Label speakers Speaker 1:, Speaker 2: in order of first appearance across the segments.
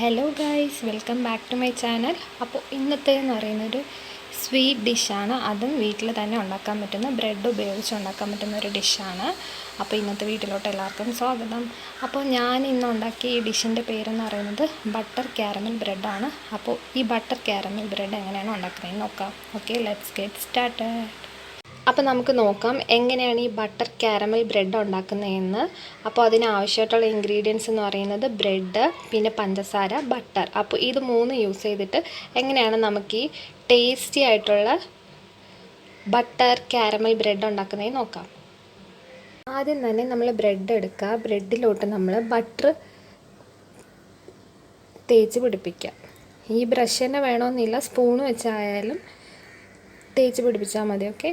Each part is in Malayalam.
Speaker 1: Hello guys welcome back to my channel അപ്പോൾ ഇന്നത്തെ എന്ന് പറയുന്നൊരു സ്വീറ്റ് ഡിഷാണ് അതും വീട്ടിൽ തന്നെ ഉണ്ടാക്കാൻ പറ്റുന്ന ബ്രെഡ് ഉപയോഗിച്ച് ഉണ്ടാക്കാൻ പറ്റുന്ന ഒരു ഡിഷാണ് അപ്പോൾ ഇന്നത്തെ വീട്ടിലോട്ട് എല്ലാവർക്കും സ്വാഗതം. അപ്പോൾ ഞാൻ ഇന്ന് ഉണ്ടാക്കിയ ഈ ഡിഷിന്റെ പേരെന്ന് പറയുന്നത് ബട്ടർ ക്യാരമൽ ബ്രെഡാണ് അപ്പോൾ ഈ ബട്ടർ ക്യാരമൽ ബ്രെഡ് എങ്ങനെയാണ് ഉണ്ടാക്കുന്നതെന്ന് നോക്കാം. ഓക്കെ ലെറ്റ്സ് ഗെറ്റ് സ്റ്റാർട്ടഡ് അപ്പോൾ നമുക്ക് നോക്കാം എങ്ങനെയാണ് ഈ ബട്ടർ കാരമൽ ബ്രെഡ് ഉണ്ടാക്കുന്നതെന്ന്. അപ്പോൾ അതിന് ആവശ്യമായിട്ടുള്ള ഇൻഗ്രീഡിയൻസ് എന്ന് പറയുന്നത് ബ്രെഡ് പിന്നെ പഞ്ചസാര ബട്ടർ. അപ്പോൾ ഇത് മൂന്ന് യൂസ് ചെയ്തിട്ട് എങ്ങനെയാണ് നമുക്ക് ഈ ടേസ്റ്റി ആയിട്ടുള്ള ബട്ടർ കാരമൽ ബ്രെഡ് ഉണ്ടാക്കുന്നതെന്ന് നോക്കാം. ആദ്യം തന്നെ നമ്മൾ ബ്രെഡ് എടുക്കുക. ബ്രെഡിലോട്ട് നമ്മൾ ബട്ടർ തേച്ച് പിടിപ്പിക്കുക. ഈ ബ്രഷ് തന്നെ വേണമെന്നില്ല സ്പൂൺ വെച്ചായാലും തേച്ച് പിടിപ്പിച്ചാൽ മതി ഓക്കെ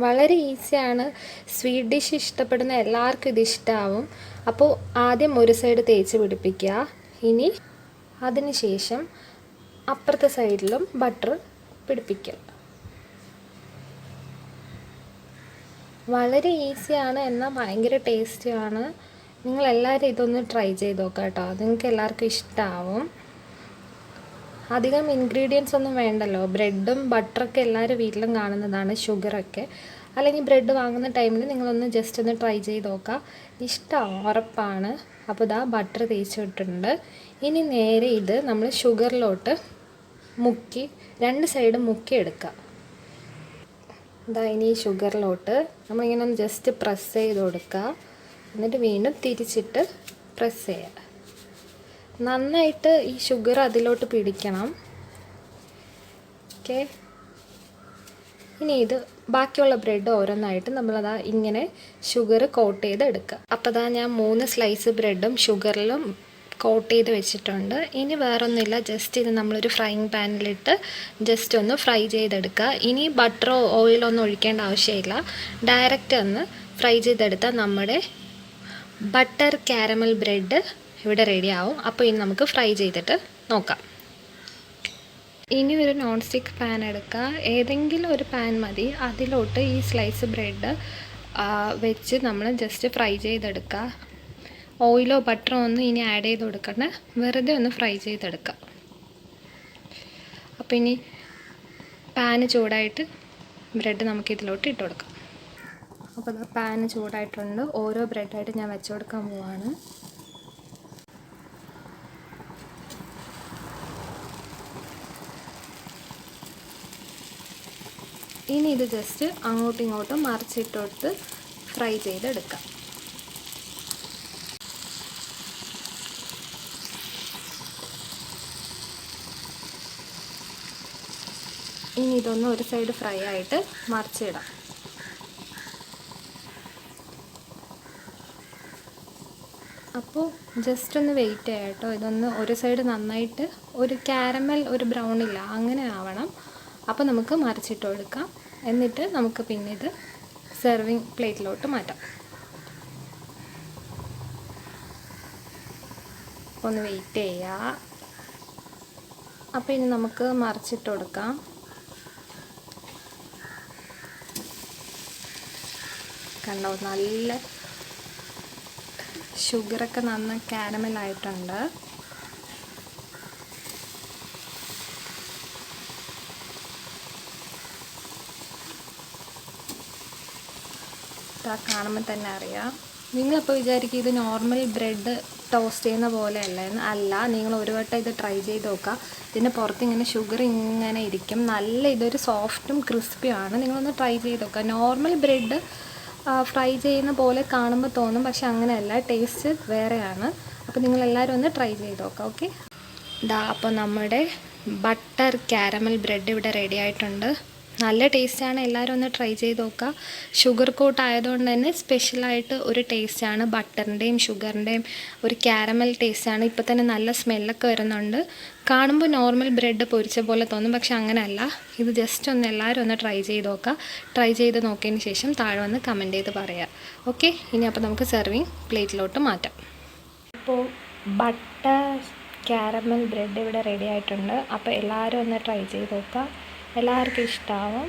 Speaker 1: വളരെ ഈസിയാണ്. സ്വീറ്റ് ഡിഷ് ഇഷ്ടപ്പെടുന്ന എല്ലാവർക്കും ഇത് ഇഷ്ടമാവും അപ്പോൾ ആദ്യം ഒരു സൈഡ് തേച്ച് പിടിപ്പിക്കുക. ഇനി അതിന് ശേഷം അപ്പുറത്തെ സൈഡിലും ബട്ടർ പിടിപ്പിക്കുക. വളരെ ഈസിയാണ് എന്നാൽ ഭയങ്കര ടേസ്റ്റിയാണ് നിങ്ങളെല്ലാവരും ഇതൊന്ന് ട്രൈ ചെയ്ത് നോക്കാം കേട്ടോ. നിങ്ങൾക്ക് എല്ലാവർക്കും ഇഷ്ടമാവും അധികം ഇൻഗ്രീഡിയൻസ് ഒന്നും വേണ്ടല്ലോ. ബ്രെഡും ബട്ടറൊക്കെ എല്ലാവരും വീട്ടിലും കാണുന്നതാണ് ഷുഗറൊക്കെ അല്ലെങ്കിൽ ബ്രെഡ് വാങ്ങുന്ന ടൈമിൽ നിങ്ങളൊന്ന് ജസ്റ്റ് ഒന്ന് ട്രൈ ചെയ്ത് നോക്കുക ഇഷ്ടമാവും ഉറപ്പാണ് അപ്പോൾ ഇതാ ബട്ടർ തേച്ചിട്ടുണ്ട്. ഇനി നേരെ ഇത് നമ്മൾ ഷുഗറിലോട്ട് മുക്കി രണ്ട് സൈഡും മുക്കി എടുക്കുക ഇതാ ഇനി ഷുഗറിലോട്ട് നമ്മളിങ്ങനെ ഒന്ന് ജസ്റ്റ് പ്രസ് ചെയ്ത് കൊടുക്കുക എന്നിട്ട് വീണ്ടും തിരിച്ചിട്ട് പ്രസ് ചെയ്യുക നന്നായിട്ട് ഈ ഷുഗർ അതിലോട്ട് പിടിക്കണം. ഓക്കെ ഇനി ഇത് ബാക്കിയുള്ള ബ്രെഡ് ഓരോന്നായിട്ട് നമ്മളതാ ഇങ്ങനെ ഷുഗർ കോട്ട് ചെയ്ത് എടുക്കുക അപ്പോൾ അതാ ഞാൻ മൂന്ന് സ്ലൈസ് ബ്രെഡും ഷുഗറിലും കോട്ട് ചെയ്ത് വെച്ചിട്ടുണ്ട്. ഇനി വേറൊന്നുമില്ല. ജസ്റ്റ് ഇത് നമ്മളൊരു ഫ്രൈങ് പാനിലിട്ട് ജസ്റ്റ് ഒന്ന് ഫ്രൈ ചെയ്തെടുക്കുക. ഇനി ബട്ടറോ ഓയിലോ ഒന്നും ഒഴിക്കേണ്ട ആവശ്യമില്ല. ഡയറക്റ്റ് ഒന്ന് ഫ്രൈ ചെയ്തെടുത്താൽ നമ്മുടെ ബട്ടർ കാരമൽ ബ്രെഡ് ഇവിടെ റെഡി ആവും. അപ്പോൾ ഇനി നമുക്ക് ഫ്രൈ ചെയ്തിട്ട് നോക്കാം. ഇനി ഒരു നോൺ സ്റ്റിക്ക് പാൻ എടുക്കുക ഏതെങ്കിലും ഒരു പാൻ മതി. അതിലോട്ട് ഈ സ്ലൈസ് ബ്രെഡ് വെച്ച് നമ്മൾ ജസ്റ്റ് ഫ്രൈ ചെയ്തെടുക്കുക ഓയിലോ ബട്ടറോ ഒന്നും ഇനി ആഡ് ചെയ്ത് കൊടുക്കണ്ട. വെറുതെ ഒന്ന് ഫ്രൈ ചെയ്തെടുക്കുക അപ്പോൾ ഇനി പാന് ചൂടായിട്ട് ബ്രെഡ് നമുക്ക് ഇതിലോട്ട് ഇട്ട് കൊടുക്കാം. അപ്പോൾ പാന് ചൂടായിട്ടുണ്ട്. ഓരോ ബ്രെഡായിട്ട് ഞാൻ വെച്ച് കൊടുക്കാൻ പോവാണ്. ഇനി ഇത് ജസ്റ്റ് അങ്ങോട്ടും ഇങ്ങോട്ടും മറിച്ചിട്ടോട്ട് ഫ്രൈ ചെയ്തെടുക്കാം. ഇനി ഇതൊന്ന് ഒരു സൈഡ് ഫ്രൈ ആയിട്ട് മറിച്ചിടാം. അപ്പോൾ ജസ്റ്റ് ഒന്ന് വെയിറ്റ് ചെയ്യാം കേട്ടോ ഇതൊന്ന് ഒരു സൈഡ് നന്നായിട്ട് ഒരു കാരമൽ ഒരു ബ്രൗണില്ല അങ്ങനെ ആവണം. അപ്പോൾ നമുക്ക് മറിച്ചിട്ട് കൊടുക്കാം എന്നിട്ട് നമുക്ക് പിന്നെ ഇത് സെർവിങ് പ്ലേറ്റിലോട്ട് മാറ്റാം. ഒന്ന് വെയിറ്റ് ചെയ്യുക അപ്പോൾ ഇനി നമുക്ക് മറിച്ചിട്ട് കൊടുക്കാം കണ്ടോ നല്ല ഷുഗറൊക്കെ നന്ന കാരമലായിട്ടുണ്ട് കാണുമ്പോൾ തന്നെ അറിയാം. നിങ്ങളിപ്പോൾ വിചാരിക്കും ഇത് നോർമൽ ബ്രെഡ് ടോസ്റ്റ് ചെയ്യുന്ന പോലെ അല്ല നിങ്ങൾ ഒരു വട്ടം ഇത് ട്രൈ ചെയ്ത് നോക്കുക. ഇതിന്റെ പുറത്ത് ഇങ്ങനെ ഷുഗർ ഇങ്ങനെ ഇരിക്കും. നല്ല ഇതൊരു സോഫ്റ്റും ക്രിസ്പിയുമാണ് നിങ്ങളൊന്ന് ട്രൈ ചെയ്ത് നോക്കുക. നോർമൽ ബ്രെഡ് ഫ്രൈ ചെയ്യുന്ന പോലെ കാണുമ്പോൾ തോന്നും. പക്ഷെ അങ്ങനെയല്ല. ടേസ്റ്റ് വേറെയാണ്. അപ്പോൾ നിങ്ങളെല്ലാവരും ഒന്ന് ട്രൈ ചെയ്ത് നോക്കാം ഓക്കെ ഇതാ അപ്പോൾ നമ്മുടെ ബട്ടർ കാരമൽ ബ്രെഡ് ഇവിടെ റെഡി ആയിട്ടുണ്ട്. നല്ല ടേസ്റ്റാണ്. എല്ലാവരും ഒന്ന് ട്രൈ ചെയ്ത് നോക്കുക. ഷുഗർ കോട്ട് ആയതുകൊണ്ട് തന്നെ സ്പെഷ്യലായിട്ട് ഒരു ടേസ്റ്റാണ് ബട്ടറിന്റെയും ഷുഗറിന്റെയും ഒരു കാരമൽ ടേസ്റ്റാണ് ഇപ്പോൾ തന്നെ നല്ല സ്മെല്ലൊക്കെ വരുന്നുണ്ട്. കാണുമ്പോൾ നോർമൽ ബ്രെഡ് പൊരിച്ച പോലെ തോന്നും. പക്ഷെ അങ്ങനെയല്ല. ഇത് ജസ്റ്റ് ഒന്ന് എല്ലാവരും ഒന്ന് ട്രൈ ചെയ്ത് നോക്കുക. ട്രൈ ചെയ്ത് നോക്കിയതിന് ശേഷം താഴെ വന്ന് കമന്റ് ചെയ്ത് പറയുക. ഓക്കെ ഇനി അപ്പോൾ നമുക്ക് സെർവിങ് പ്ലേറ്റിലോട്ട് മാറ്റാം. ഇപ്പോൾ ബട്ടർ ക്യാരമൽ ബ്രെഡ് ഇവിടെ റെഡി ആയിട്ടുണ്ട്. അപ്പോൾ എല്ലാവരും ഒന്ന് ട്രൈ ചെയ്ത് നോക്കുക. എല്ലാവർക്കും ഇഷ്ടമാവും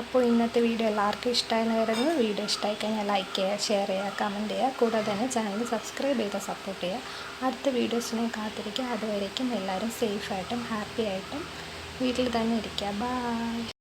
Speaker 1: അപ്പോൾ ഇന്നത്തെ വീഡിയോ എല്ലാവർക്കും ഇഷ്ടമായെന്ന് കരുതുന്നു. വീഡിയോ ഇഷ്ടമായി കഴിഞ്ഞാൽ ലൈക്ക് ചെയ്യുക ഷെയർ ചെയ്യുക കമന്റ് ചെയ്യുക. കൂടാതെ തന്നെ ചാനൽ സബ്സ്ക്രൈബ് ചെയ്ത് സപ്പോർട്ട് ചെയ്യുക. അടുത്ത വീഡിയോസിനെ കാത്തിരിക്കുക. അതുവരേക്കും എല്ലാവരും സേഫായിട്ടും ഹാപ്പി ആയിട്ടും വീട്ടിൽ തന്നെ ഇരിക്കുക. ബൈ